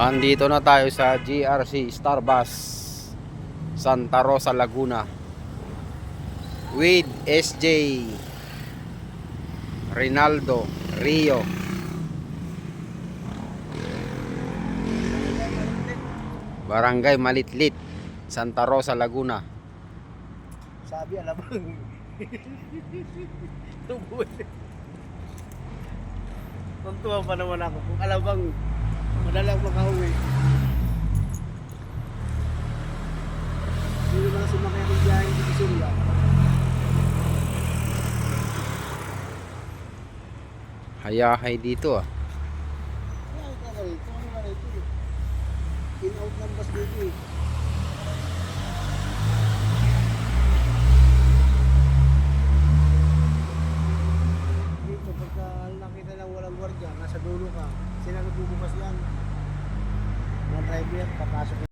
Andito na tayo sa GRC Starbus Santa Rosa, Laguna with SJ Rinaldo Rio Barangay Malitlit Santa Rosa, Laguna Sabi, alam mo. Tubuan. Tuntua pa naman ako. Kung alam bang madalang makauwi. Hindi naman sumakay ng biyahe dito Surya. Hayahay dito ah rito. Ano na rito? In out ng bus dito eh. Dito, pagka nakita lang walang gwardiya, nasa dulo ka, sila nagbubukas yan. Driver, papasok